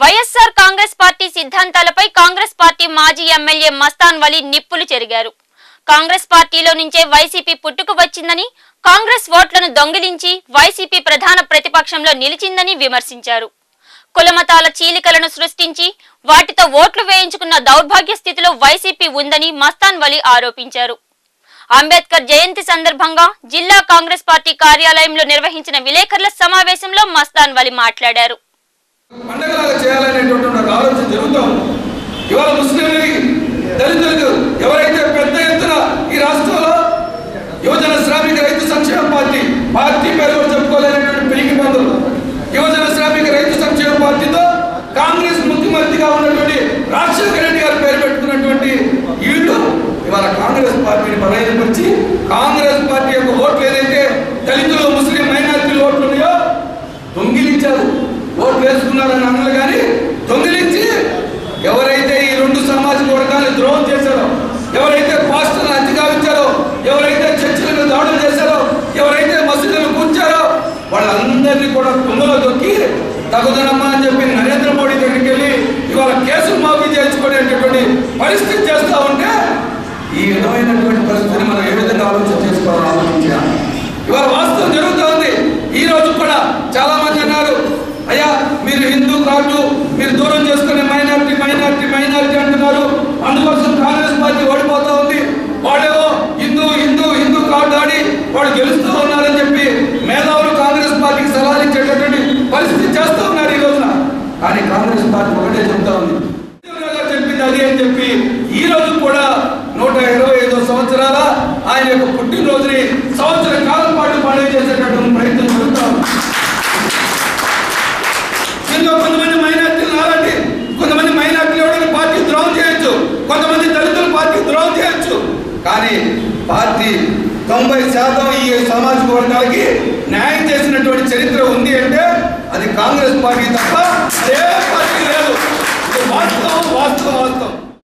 YSR Congress party సిద్ధాంతాలపై Congress party మాజీ MLA Mastan Vali నిప్పులు చెరిగారు. కాంగ్రెస్ పార్టీలో నుంచే వైసీపీ పుట్టుకు వచ్చిందని కాంగ్రెస్ ఓట్లను దొంగిలించి వైసీపీ ప్రధాన ప్రతిపక్షంలో నిలిచిందని విమర్శించారు. కులమతాల చీలికలను సృష్టించి వాటితో ఓట్లు వేయించుకున్న దౌర్భాగ్య స్థితిలో వైసీపీ ఉందని మస్తాన్ వలి ఆరోపించారు. అంబేద్కర్ జయంతి సందర్భంగా జిల్లా కాంగ్రెస్ పార్టీ కార్యాలయంలో నిర్వహించిన విలేకరుల సమావేశంలో మస్తాన్ వలి మాట్లాడారు. పండగలాగా చేయాలనేటువంటి ఒక ఆలోచన జరుగుతాం ఇవాళ ముస్లింలకి దళితులకు ఎవరైతే పెద్ద ఎత్తున ఈ రాష్ట్రంలో యువజన శ్రామిక రైతు సంక్షేమ పార్టీ పార్టీ పేరు కూడా చెప్పుకోలేనటువంటి పెరిగి బంధువులు యువజన శ్రామిక రైతు సంక్షేమ పార్టీతో కాంగ్రెస్ ముఖ్యమంత్రిగా ఉన్నటువంటి రాజశేఖర రెడ్డి గారు పేరు పెట్టుకున్నటువంటి వీళ్ళు ఇవాళ కాంగ్రెస్ పార్టీని బలహీనపరిచి కాంగ్రెస్ పార్టీ యొక్క ఓట్లు ఏదైతే దళితులు ముస్లిం మైనారిటీలు ఓట్లు ఉన్నాయో దొంగిలించారు ఓట్లు వేసుకున్నారని అన్నారు కానీ దొంగిలించి ఎవరైతే ఈ రెండు సామాజిక వర్గాలను ద్రోహం చేశారో ఎవరైతే పాస్టర్లను అతిగావించారో ఎవరైతే చర్చిల మీద దాడులు చేశారో ఎవరైతే మసీదులు కూర్చారో వాళ్ళందరినీ కూడా తుమ్మలో దొక్కి తగుదనమ్మా అని చెప్పి నరేంద్ర మోడీ దగ్గరికి వెళ్ళి ఇవాళ కేసులు మాఫీ చేసుకునేటటువంటి పరిస్థితి చేస్తా ఉంటే ఈ విధమైనటువంటి పరిస్థితిని మనం ఏ విధంగా ఆలోచన చేసుకోవాలని ఆలోచించాలి ఇవాళ వాస్తవం జరుగుతోంది ఈ రోజు కూడా చాలా మంది అన్నారు అయ్యా మీరు హిందూ కాదు మీరు దూరం చేస్తారు మైనారిటీ మైనారిటీ మైనారిటీ అంటున్నారు అందుకోసం కాంగ్రెస్ పార్టీ ఓడిపోతా ఉంది వాడేమో హిందూ హిందూ హిందూ కార్డు ఆడి వాడు గెలుస్తూ ఉన్నారని చెప్పి మేధావులు కాంగ్రెస్ పార్టీకి సలహాలు ఇచ్చేటటువంటి పరిస్థితి చేస్తూ ఉన్నారు ఈ రోజున కానీ కాంగ్రెస్ పార్టీ చెప్తా ఉంది. చెప్పింది అది అని చెప్పి ఈ రోజు కూడా నూట ఇరవై ఐదో సంవత్సరాల ఆయన యొక్క పుట్టినరోజుని సంవత్సర కాలం పాటు పాడే చేసేటటువంటి ప్రయత్నం చేస్తాం దీంట్లో కొంతమంది మైనార్టీలు రారండి. కొంతమంది మైనార్టీలు ఎవరైనా పార్టీ ద్రోహం చేయొచ్చు. కొంతమంది దళితులు పార్టీ ద్రోహం చేయొచ్చు. కానీ పార్టీ తొంభై శాతం ఈ సామాజిక వర్గాలకి న్యాయం చేసినటువంటి చరిత్ర ఉంది అంటే అది కాంగ్రెస్ పార్టీ తప్ప పార్టీ లేదు ఇది వాస్తవం వాస్తవం వాస్తవం